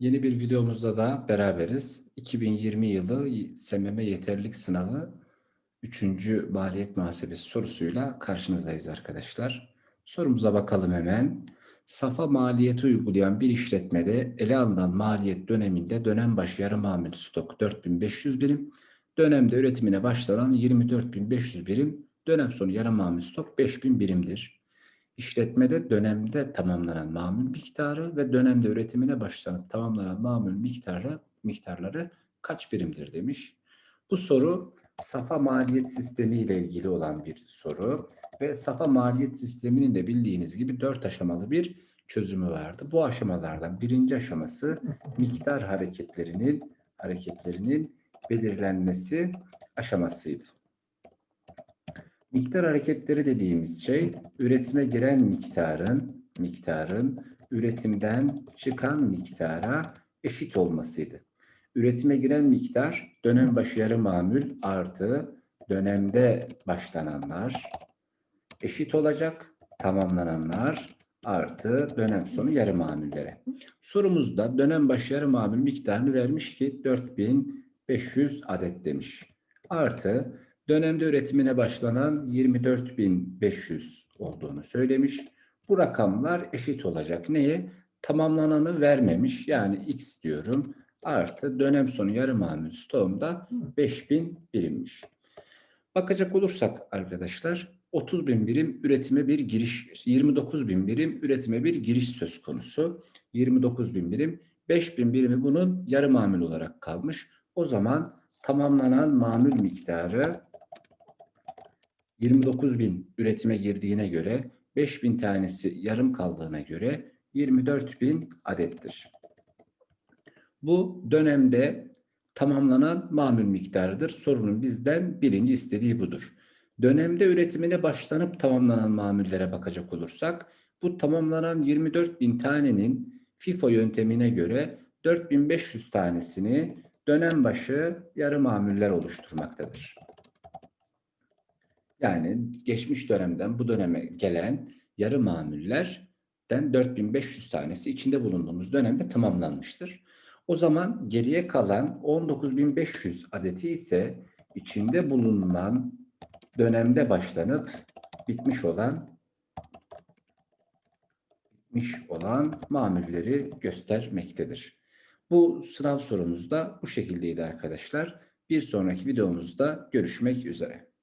Yeni bir videomuzda da beraberiz. 2020 yılı SMM yeterlilik sınavı 3. maliyet muhasebesi sorusuyla karşınızdayız arkadaşlar. Sorumuza bakalım hemen. Safa maliyeti uygulayan bir işletmede ele alınan maliyet döneminde dönem başı yarı mamul stok 4500 birim, dönemde üretimine başlanan 24500 birim, dönem sonu yarı mamul stok 5000 birimdir. İşletmede dönemde tamamlanan mamul miktarı ve dönemde üretimine başlanıp tamamlanan mamul miktarı miktarları kaç birimdir demiş. Bu soru Safa maliyet sistemi ile ilgili olan bir soru ve Safa maliyet sisteminin de bildiğiniz gibi dört aşamalı bir çözümü vardı. Bu aşamalardan birinci aşaması miktar hareketlerinin hareketlerinin belirlenmesi aşamasıydı. Miktar hareketleri dediğimiz şey üretime giren miktarın miktarın üretimden çıkan miktara eşit olmasıydı. Üretime giren miktar dönem başı yarı mamul artı dönemde başlananlar eşit olacak tamamlananlar artı dönem sonu yarı mamullere. Sorumuzda dönem başı yarı mamul miktarını vermiş ki 4500 adet demiş. Artı dönemde üretimine başlanan 24.500 olduğunu söylemiş. Bu rakamlar eşit olacak. Neye? Tamamlananı vermemiş. Yani x diyorum. Artı dönem sonu yarı mamul stoğumda 5000 birimmiş. Bakacak olursak arkadaşlar 30 bin birim üretime bir giriş, 29 bin birim üretime bir giriş söz konusu. 29 bin birim, 5 bin birimi bunun yarı mamul olarak kalmış. O zaman tamamlanan mamul miktarı 29 bin üretime girdiğine göre 5 bin tanesi yarım kaldığına göre 24 bin adettir. Bu dönemde tamamlanan mamul miktarıdır. Sorunun bizden birinci istediği budur. Dönemde üretimine başlanıp tamamlanan mamullere bakacak olursak, bu tamamlanan 24 bin tanenin FIFO yöntemine göre 4500 tanesini dönem başı yarı mamuller oluşturmaktadır. Yani geçmiş dönemden bu döneme gelen yarı mamullerden 4500 tanesi içinde bulunduğumuz dönemde tamamlanmıştır. O zaman geriye kalan 19500 adeti ise içinde bulunan dönemde başlanıp bitmiş olan bitmiş olan mamulleri göstermektedir. Bu sınav sorumuz da bu şekildeydi arkadaşlar. Bir sonraki videomuzda görüşmek üzere.